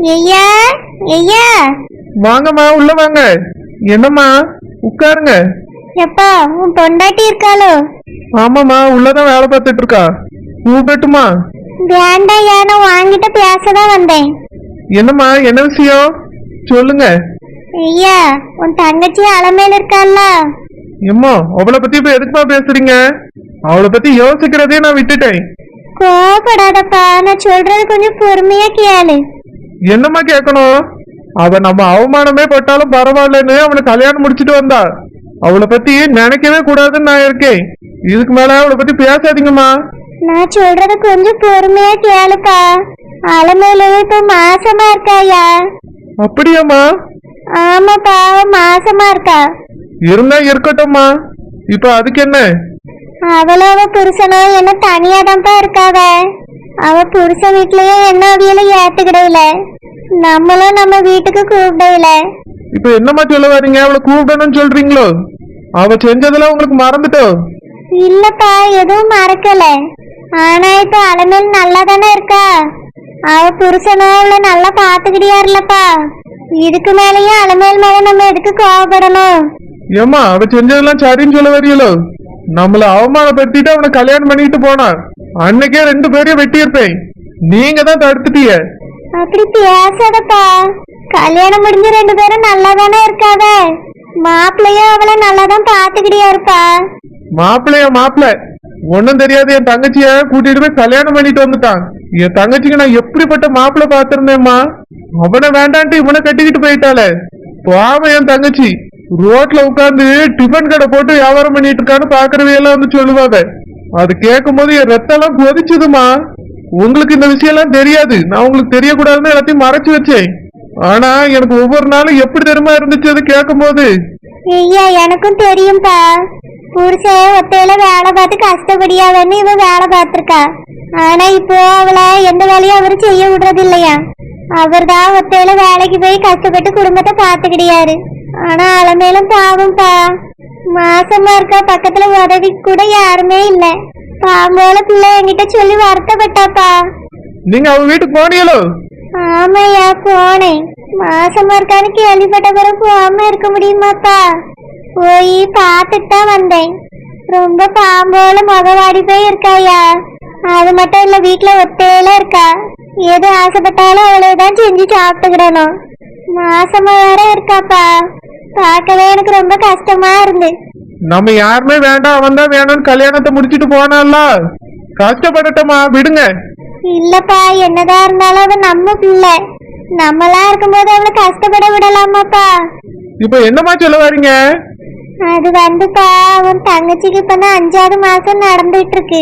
ஐயா ஐயா. வாங்கம்மா உள்ள வாங்க. என்னம்மா? உட்காருங்க. எப்பா உன் பொண்டாட்டி இருக்காளோ? ஆமாம்மா உள்ளதான் வேலை பார்த்துட்டு இருக்கா. கூப்பிட்டுமா வேண்டாம் ஐயா நான் வாங்கிட்டு பேசதான் வந்தேன். என்னம்மா என்ன விஷயம்? சொல்லுங்க. ஐயா உன் தங்கச்சி அலமேல இருக்கால்ல எம்மா அவளை பத்தி இப்ப எதுக்குமா பேசுறீங்க? அவளை பத்தி யோசிக்கிறதே நான் விட்டுட்டேன். கோபப்படாதப்பா நான் சொல்றது கொஞ்சம் பொறுமையா கேளு. என்னம்மா கேட்கணும் அவ நம்ம அவமானமே பட்டாலும் பரவாயில்லன்னு அவனை கல்யாணம் முடிச்சிட்டு வந்தா அவளை பத்தி நினைக்கவே கூடாதுன்னு நான் இருக்கேன். இதுக்கு மேல அவளை பத்தி பேசாதீங்கம்மா. நான் சொல்றது கொஞ்சம் பொறுமையா கேளுப்பா. அலமேல இப்ப மாசமா இருக்காயா? அப்படியாம்மா. ஆமாப்பா மாசமா இருக்கா. இருந்தா இருக்கட்டும்மா. இப்ப அதுக்கு என்ன? அவளும் அவ புருஷனும் என்ன தனியா தான்ப்பா இருக்காவ? அவ புருஷன் வீட்லயே என்ன அவியல ஏத்துக்கிடல நம்மளும் நம்ம வீட்டுக்கு கூப்பிடல இப்ப என்னம்மா சொல்ல வரீங்க அவளை கூப்பிடணும்னு சொல்றீங்களோ? அவ செஞ்சதெல்லாம் உங்களுக்கு மறந்துட்டோ? இல்லப்பா எதுவும் மறக்கல. ஆனா இப்ப அலமேல் நல்லா தானே இருக்கா? அவ புருஷனும் அவளை நல்லா பாத்துக்கிட்டியாருலப்பா இதுக்கு மேலயும் அலமேல் மேல நம்ம எதுக்கு கோவப்படணும்? ஏம்மா அவ செஞ்சதெல்லாம் சரின்னு சொல்ல வரீங்களோ நம்மள அவமானப்படுத்திட்டு அவனை கல்யாணம் பண்ணிட்டு போனா அன்னைக்கே ரெண்டு பேரையும் வெட்டியிருப்பேன். நீங்க தான் தடுத்துட்டீங்க. அப்படி பேசாதப்பா கல்யாணம் முடிஞ்ச ரெண்டு பேரும் நல்லா தானே இருக்காவ மாப்பிள்ளையும் அவளை நல்லா தான் பாத்துக்கிட்டியா இருப்பா. மாப்பிள்ளைய மாப்பிள்ள? ஒண்ணும் தெரியாது என் தங்கச்சிய கூட்டிட்டு போய் கல்யாணம் பண்ணிட்டு வந்துட்டான். என் தங்கச்சிக்கு நான் எப்படிப்பட்ட மாப்பிள்ளை பார்த்திருந்தேம்மா? அவனை வேண்டான்ட்டு இவனை கட்டிக்கிட்டு போயிட்டாளே. பாவம் என் தங்கச்சி. ரோட்ல உட்காந்து டிஃபன் கடை போட்டு வியாபாரம் பண்ணிட்டு இருக்கான்னு பாக்குறவையெல்லாம் வந்து சொல்லுவாங்க. அது கேட்கும் போது என் ரத்தம்லாம் கொதிச்சதுமா உங்களுக்கு இந்த விஷயம் எல்லாம் தெரியாது. நான் உங்களுக்கு தெரியக்கூடாதுன்னு எல்லாத்தையும் மறைச்சு வச்சேன். ஆனா எனக்கு ஒவ்வொரு நாளும் எப்படி தெரியுமா இருந்துச்சு அது கேட்கும் போது ஐயா எனக்கும் தெரியும்பா புருஷன் ஒத்தையில வேலை பார்த்து கஷ்டப்படியாதன்னு இவன் வேலை பார்த்திருக்கா. ஆனா இப்போ அவளை எந்த வேலையும் அவரு செய்ய விடுறது இல்லையா அவர் தான் ஒத்தையில வேலைக்கு போய் கஷ்டப்பட்டு குடும்பத்தை பாத்துக்கிடியாரு ஆனா அலமேலும் பாவம்ப்பா மாசமா இருக்கா பக்கத்துல உதவி கூட யாருமே இல்ல. பாம்போல பிள்ளை என்கிட்ட சொல்லி வருத்தப்பட்டாப்பா. நீங்க அவ வீட்டுக்கு போனீங்களோ? ஆமாய்யா போனேன். மாசமா இருக்கான்னு கேள்விப்பட்ட பிறகு போகாம இருக்க முடியுமாப்பா? போய் பார்த்துட்டு தான் வந்தேன். ரொம்ப பாம்போல முகவாடி போய் இருக்காயா அது மட்டும் இல்ல வீட்டுல ஒத்தையில இருக்கா? எது ஆசைப்பட்டாலும் அவளே தான் செஞ்சு சாப்பிட்டுக்கிடணும். மாசமா வேற இருக்காப்பா. பார்க்கவே எனக்கு ரொம்ப கஷ்டமா இருந்து. நம்ம யாருமே வேண்டாம் அவன் தான் வேணும்னு கல்யாணத்தை முடிச்சிட்டு போனால கஷ்டப்படட்டமா விடுங்க. இல்லப்பா என்னதான் இருந்தாலும் அவ நம்ம பிள்ளை. நம்மளா இருக்கும்போது அவளை கஷ்டப்பட விடலாமாப்பா. இப்ப என்னம்மா சொல்ல வரீங்க அது வந்துப்பா உன் தங்கச்சிக்கு இப்பதான் அஞ்சாவது மாசம் நடந்துட்டு இருக்கு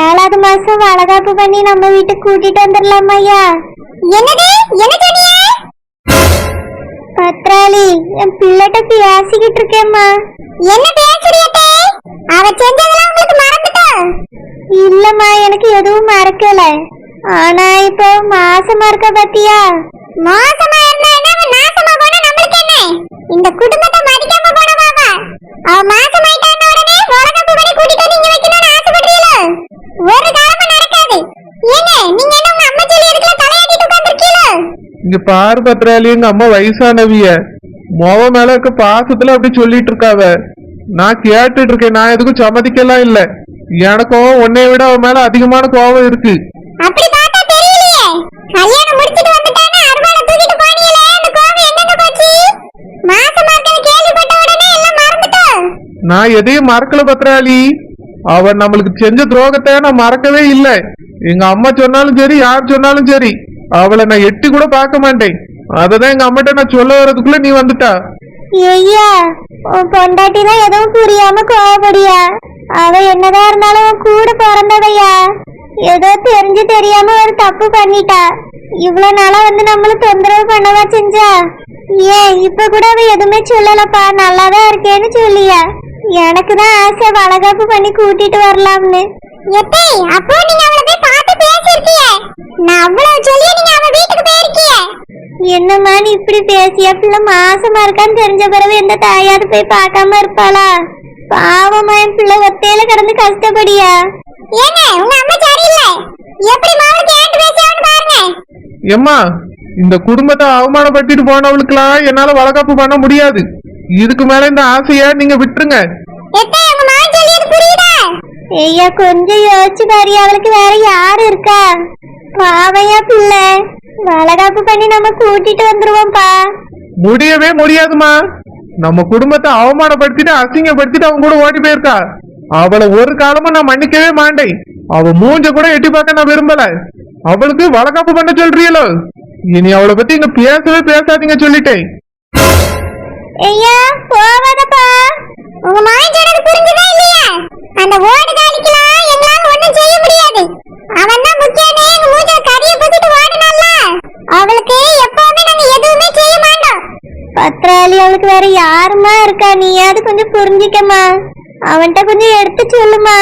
ஏழாவது மாசம் வளகாப்பு பண்ணி நம்ம வீட்டுக்கு கூட்டிட்டு வந்துடலாமா ஐயா? என்னது? என்ன பத்ராளி என் பிள்ளைகிட்ட பேசிக்கிட்டு இருக்கேம்மா. என்ன பேசுறியத்தே அவ செஞ்சதெல்லாம் உங்களுக்கு மறந்துட்டா? இல்லம்மா எனக்கு எதுவும் மறக்கல. ஆனா இப்போ மாசமா இருக்க பத்தியா? மாசமா இருந்தா என்ன? நாசமா போனா நம்மளுக்கு என்ன? இந்த குடும்பத்தை மதிக்காம போன பாபா அவ மாசமாயிட்டான உடனே வளகாப்பு பண்ணி கூட்டிட்டு வந்து இங்க வைக்கணும்னு ஆசைப்படுறீங்களோ ஒரு காலமும் நடக்காது ஏங்க நீங்க என்ன உங்க அம்மா சொல்லி எதுக்குல தலையாட்டிட்டு உட்கார்ந்திருக்கீங்களோ இங்க பாரு பத்திராளி எங்க அம்மா வயசானவிய. மொவ மேல இருக்க பாசத்துல அப்படி சொல்லிட்டு இருக்காவ நான் கேட்டுட்டு இருக்கேன் நான் எதுக்கும் சம்மதிக்கலாம் இல்ல. எனக்கும் உன்னைய விட அவ மேல அதிகமான கோபம் இருக்கு. நான் எதையும் மறக்கல பத்திராளி அவ நம்மளுக்கு செஞ்ச துரோகத்தை நான் மறக்கவே இல்லை. எங்க அம்மா சொன்னாலும் சரி யார் சொன்னாலும் சரி. அவளை நான் எட்டி கூட பார்க்க மாட்டேன். அததான் எங்க அம்மாட்ட நான் சொல்ல வர்றதுக்குள்ள நீ வந்துட்டா. ஐயா உன் பொண்டாட்டிலாம் எதுவும் புரியாம கோவப்படியா? அவ என்னதான் இருந்தாலும் உன் கூட பிறந்தவையா? ஏதோ தெரிஞ்சு தெரியாம ஒரு தப்பு பண்ணிட்டா. இவ்வளவு நாளா வந்து நம்மள தொந்தரவு பண்ணவா செஞ்சா? ஏன் இப்ப கூட அவ எதுவுமே சொல்லலப்பா. நல்லாதான் இருக்கேன்னு சொல்லியா. எனக்கு தான் ஆசை வளகாப்பு பண்ணி கூட்டிட்டு வரலாம்னு. எப்பே அப்போ நீங்க அவளை போய் பார்த்து பேசிருக்கீங்க நான் அவ்வளவு சொல்லி நீங்க அவ வீட்டுக்கு போயிருக்கீங்க என்னம்மா நீ இப்படி பேசிய? பிள்ளை மாசமா இருக்கான்னு தெரிஞ்ச பிறகு எந்த தாயாவது போய் பார்க்காம இருப்பாளா? பாவமா என் பிள்ளை ஒத்தையில கிடந்து கஷ்டப்படியா? ஏங்க உங்க அம்மா சரியில்லை. எப்படி மாவுக்கு ஏன்ட்டு பேசியான்னு பாருங்க. எம்மா இந்த குடும்பத்தை அவமானப்படுத்திட்டு போனவளுக்கெல்லாம் என்னால வளகாப்பு பண்ண முடியாது. இதுக்கு மேல இந்த ஆசைய நீங்க விட்டுருங்க. எத்தே உங்க மகன் சொல்லியது புரியுதா? ஐயா கொஞ்சம் யோசிச்சு பாரு அவளுக்கு வேற யாரு இருக்கா? பாவையா பிள்ளை. வளகாப்பு பண்ணி நம்ம கூட்டிட்டு வந்துருவோம்ப்பா. முடியவே முடியாதுமா நம்ம குடும்பத்தை அவமானப்படுத்திட்டு அசிங்கப்படுத்திட்டு அவங்க கூட ஓடி போயிருக்கா. அவளை ஒரு காலமும் நான் மன்னிக்கவே மாட்டேன். அவ மூஞ்ச கூட எட்டி பார்க்க நான் விரும்பல. அவளுக்கு வளகாப்பு பண்ண சொல்றீங்களோ இனி அவளை பத்தி இங்க பேசவே பேசாதீங்க சொல்லிட்டேன். ஐயா போவாதப்பா உங்க சொன்னது புரிஞ்சுதா இல்லையா? பத்ராளி வேற யாருமா இருக்கா? நீயாவது கொஞ்சம் புரிஞ்சிக்கமா அவன்கிட்ட கொஞ்சம் எடுத்து சொல்லுமா.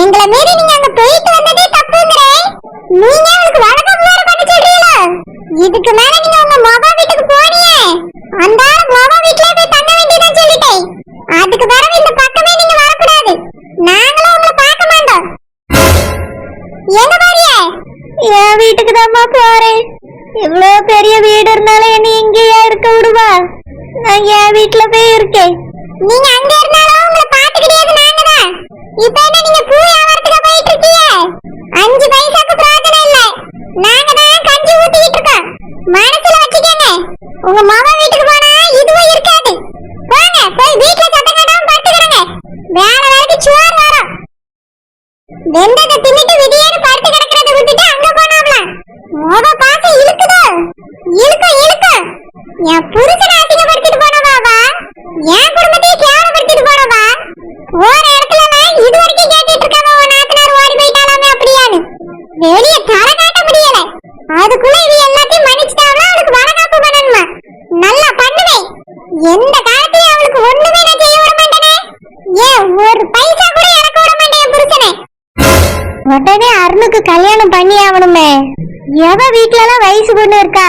எங்களை மீறி நீங்க அங்க போயிட்டு வந்ததே தப்புங்கிறேன். நீங்க அவனுக்கு வழக்கம் வேற பண்ண சொல்றீங்களா? இதுக்கு மேல நீங்க உங்க மகா வீட்டுக்கு போனியே அந்த ஆள் மகா வீட்லயே போய் தங்க வேண்டியதான் சொல்லிட்டேன் அதுக்கு பிறகு இந்த பக்கமே நீங்க வரக்கூடாது நாங்களும் உங்களை பார்க்க மாட்டோம் எங்க போறியே என் வீட்டுக்கு தான்மா போறேன் இவ்வளோ பெரிய வீடு இருந்தாலும் என்ன இங்கேயா இருக்க விடுவா நான் என் வீட்டுல நீங்க அங்க இருந்தாலும் உங்களை பாத்துக்கிட்டே நாங்க தான். இப்ப என்ன நீங்க பூ வியாபாரத்துக்கு போயிட்டு இருக்கீங்க அஞ்சு பைசாக்கு பிரயோஜனம் இல்ல நாங்க தான் கஞ்சி ஊத்திட்டு இருக்கோம் மனசுல வச்சுக்கோங்க உங்க மாமா வீட்டுக்கு போனா இதுவும் இருக்காது போங்க போய் வீட்டுல சத்தம் கட்டாம படுத்துக்கிறங்க வேற வேலைக்கு சுவார் வரும் வெந்ததை தின்னுட்டு விடியேன்னு படுத்து கிடக்கிறத விட்டுட்டு அங்க போனாப்ல மோத பார்த்து இழுக்குதோ இழுக்கும் இழுக்கும் என் புருஷனை அசிங்கப்படுத்திட்டு போனவாவா என் குடும்பத்தையே கேவலப்படுத்திட்டு போனவா போற இடத்துல நான் இது வரைக்கும் கேட்டுட்டு இருக்காம உன் நாத்தனார் ஓடி போயிட்டாலாமே அப்படியான்னு வெளிய தர காட்ட முடியல அதுக்குள்ள இது எல்லாத்தையும் மன்னிச்சுட்டாவா அவளுக்கு வடகாப்பு பண்ணணுமா நல்லா பண்ணுவேன் எந்த காலத்துல அவளுக்கு ஒண்ணுமே நான் செய்ய விட மாட்டேனே. ஏன் ஒரு பைசா கூட எனக்கு விட மாட்டேன் புருஷனே. உடனே அருணுக்கு கல்யாணம் பண்ணி ஆகணுமே. எவ வீட்டுல எல்லாம் வயசு பொண்ணு இருக்கா?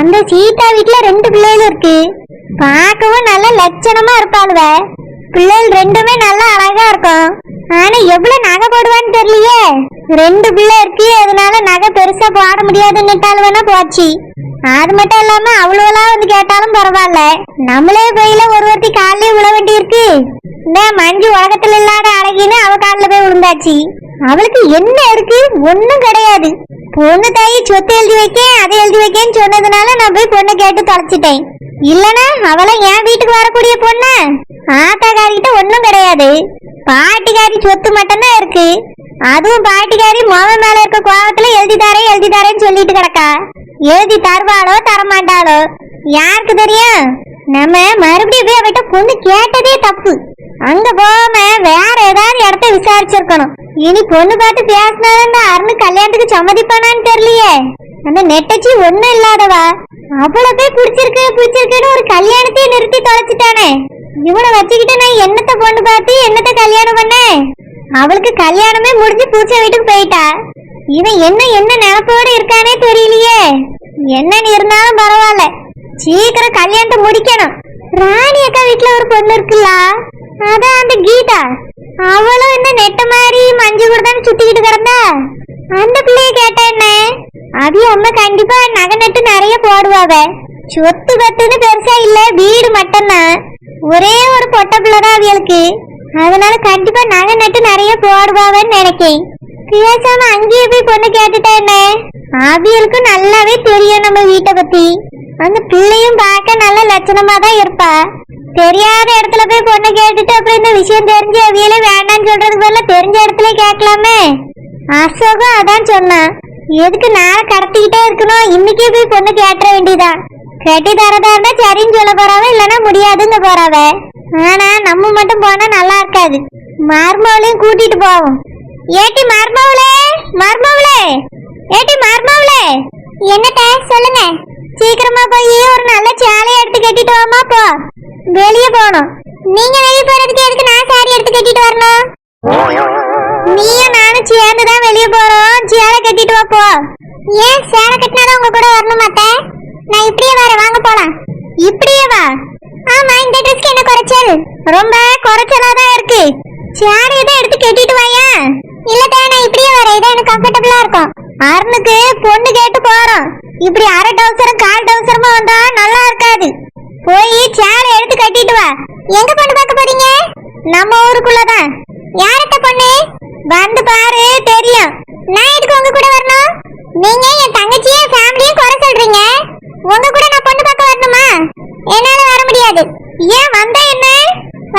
அந்த சீதா வீட்டுல ரெண்டு பிள்ளைகள் இருக்கு. பார்க்கவும் நல்ல லட்சணமா இருப்பாளுவ. பிள்ளைகள் ரெண்டுமே நல்லா அழகா இருக்கும். ஆனா எவ்வளவு நகை போடுவான்னு தெரியலையே. ரெண்டு பிள்ளை இருக்கு அதனால நகை பெருசா போட முடியாதுன்னு வேணா போச்சு. அது மட்டும் இல்லாம அவ்வளோலாம் வந்து கேட்டாலும் பரவாயில்ல. நம்மளே கோயில ஒரு ஒருத்தி காலையே விழ வேண்டி இருக்கு இந்த மஞ்சு உலகத்துல இல்லாத அழகின்னு அவ காலில் போய் விழுந்தாச்சு அவளுக்கு என்ன இருக்கு? ஒண்ணும் கிடையாது. பொண்ணு தாயி சொத்து எழுதி வைக்க அதை எழுதி வைக்கன்னு சொன்னதுனால நான் போய் பொண்ணை கேட்டு தொலைச்சிட்டேன். இல்லனா அவளை என் வீட்டுக்கு வரக்கூடிய பொண்ணு? ஆத்தாக்காரிகிட்ட ஒண்ணும் கிடையாது. பாட்டிக்காரி சொத்து மட்டும்தான் இருக்கு. அதுவும் பாட்டிக்காரி மொத மேல இருக்க கோபத்துல எழுதி தரேன் எழுதி தரேன்னு சொல்லிட்டு கிடக்கா. எழுதி தருவாளோ தரமாட்டாளோ? யாருக்கு தெரியும்? நம்ம மறுபடியும் போய் அவட்ட பொண்ணு கேட்டதே தப்பு. அங்க போகாம வேற ஏதாவது இடத்த விசாரிச்சிருக்கணும். இனி பொண்ணு பார்த்து பேசினாதான் இந்த அருண் கல்யாணத்துக்கு சம்மதிப்பானான்னு தெரியலையே. அந்த நெட்டச்சி ஒண்ணும் இல்லாதவா? அவ்வளவு போய் பிடிச்சிருக்கு பிடிச்சிருக்குன்னு ஒரு கல்யாணத்தையே நிறுத்தி தொலைச்சிட்டானே. இவனை வச்சுக்கிட்டு நான் என்னத்தை பொண்ணு பார்த்து என்னத்த கல்யாணம் பண்ணேன் அவளுக்கு கல்யாணமே முடிஞ்சு பூச்சை வீட்டுக்கு போயிட்டா. இவன் என்ன என்ன நினப்போட இருக்கானே தெரியலையே. என்னன்னு இருந்தாலும் பரவாயில்ல. சீக்கிரம் கல்யாணத்தை முடிக்கணும். ராணி அக்கா வீட்டுல ஒரு பொண்ணு இருக்குல்ல அதான் அந்த கீதா. அவளும் இந்த நெட்ட மாதிரி மஞ்சு கூட சுத்திக்கிட்டு கிடந்தா? அந்த பிள்ளைய கேட்டா என்ன? அது அம்மா கண்டிப்பா நகை நட்டு நிறைய போடுவாவ. சொத்து பத்துன்னு பெருசா இல்ல வீடு மட்டும்தான். ஒரே ஒரு பொட்ட பிள்ளை தான் அதனால கண்டிப்பா நகை நட்டு நிறைய போடுவாவன்னு நினைக்கேன். பேசாம அங்கேயே போய் பொண்ணு கேட்டுட்டேன் என்ன? அவியலுக்கு நல்லாவே தெரியும் நம்ம வீட்டை பத்தி. அந்த பிள்ளையும் பார்க்க நல்ல லட்சணமா தான் இருப்பா. தெரியாத இடத்துல போய் பொண்ணு கேட்டுட்டு அப்புறம் இந்த விஷயம் தெரிஞ்சு அவியலே வேண்டாம்னு சொல்றதுக்கு போல தெரிஞ்ச இடத்துல கேட்கலாமே? அசோகம் அதான் சொன்னான். எதுக்கு நான் கடத்திக்கிட்டே இருக்கணும்? இன்னைக்கே போய் பொண்ணு கேட்ட வேண்டியதான் கட்டி தரதா இருந்தா சரின்னு சொல்ல போறாவ இல்லைன்னா முடியாதுங்க போறாவ. ஆனா நம்ம மட்டும் போனா நல்லா இருக்காது. மர்மவளையும் கூட்டிட்டு போவோம். ஏட்டி மர்மவளே மர்மவளே ஏட்டி மர்மவளே. என்னட்ட சொல்லுங்க. சீக்கிரமா போய் ஒரு நல்ல சேலையை எடுத்து கட்டிட்டு வாமா போ. வெளியே போகணும். நீங்க வெளியே போறதுக்கு எதுக்கு நான் சாரி எடுத்து கட்டிட்டு வரணும்? நீயும் நானும் சேர்ந்து தான் வெளியே போறோம். சேலை கட்டிட்டு வா போ. ஏன் சேலை கட்டினாதான் உங்க கூட வரணும் மாட்டேன் நான் இப்படியே வரேன் வாங்க போலாம். இப்படியே வா. ஆமா இந்த ட்ரெஸ்க்கு என்ன குறைச்சல்? ரொம்ப குறைச்சலா தான் இருக்கு. சேர் இதை எடுத்து கட்டிட்டு வாயா? இல்ல நான் இப்படியே வரேன் இதான் எனக்கு கம்ஃபர்டபுளா இருக்கும். அருணுக்கு பொண்ணு கேட்டு போறோம். இப்படி அரை டவுசரும் அவசரம் கால் டவுசருமா வந்தா நல்லா இருக்காது. போய் சேர் எடுத்து கட்டிட்டு வா. எங்க பொண்ணு பார்க்க போறீங்க? நம்ம ஊருக்குள்ளதான். யார்கிட்ட பொண்ணு? வந்து பாரு தெரியும். நான் எதுக்கு உங்க கூட வரணும் நீங்க என் தங்கச்சியும் ஃபேமிலியும் குறை சொல்றீங்க உங்க கூட நான் பொண்ணு பார்க்க வரணுமா என்னால வர முடியாது ஏன் வந்தா என்ன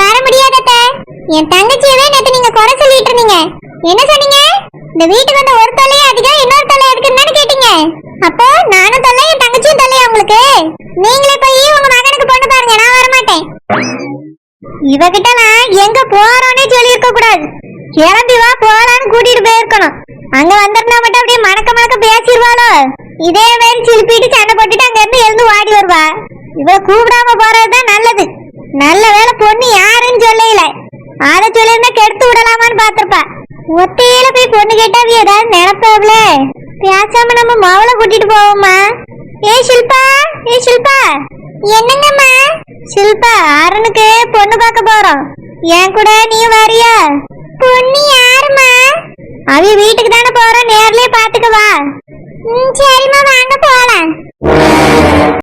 வர முடியாது அத்தை. என் தங்கச்சியவே நேத்து நீங்க குறை சொல்லிட்டு இருந்தீங்க. என்ன சொன்னீங்க? இந்த வீட்டுக்கு வந்த ஒரு தொல்லை அதிகம் இன்னொரு தொல்லை இருக்குன்னு கேட்டீங்க. அப்போ நானும் தொல்லை என் தங்கச்சியும் தொல்லையா உங்களுக்கு. நீங்களே போய் உங்க மகனுக்கு பொண்ணு பாருங்க நான் வர மாட்டேன் இவகிட்ட நான் எங்க போறோன்னே சொல்லி இருக்க கூடாது. கிளம்பி வா போலான்னு கூட்டிட்டு போயிருக்கணும். அங்க வந்திருந்தா மட்டும் அப்படியே மணக்க மணக்க பேசிடுவாளோ? இதே மாதிரி சிலுப்பிட்டு சண்டை போட்டுட்டு அங்க இருந்து எழுந்து ஓடி வருவா. இவ கூப்பிடாம போறதுதான் நல்லது. நல்ல வேலை பொண்ணு யாருன்னு சொல்லல. அதை சொல்லியிருந்தா கெடுத்து விடலாமான்னு பார்த்துருப்பா. ஒத்தையில போய் பொண்ணு கேட்டா அவ ஏதாவது நினைப்பாவில பேசாம நம்ம மாவளை கூட்டிட்டு போவோமா? ஏ ஷில்பா! ஏ ஷில்பா! என்னங்கம்மா? ஷில்பா அருணுக்கு பொண்ணு பார்க்க போறோம். என் கூட நீ வரியா? பொண்ணு யாருமா அவ வீட்டுக்கு தானே போறோம் நேர்லயே பாத்துக்க வா. ம் சரிம்மா வாங்க போலாம்.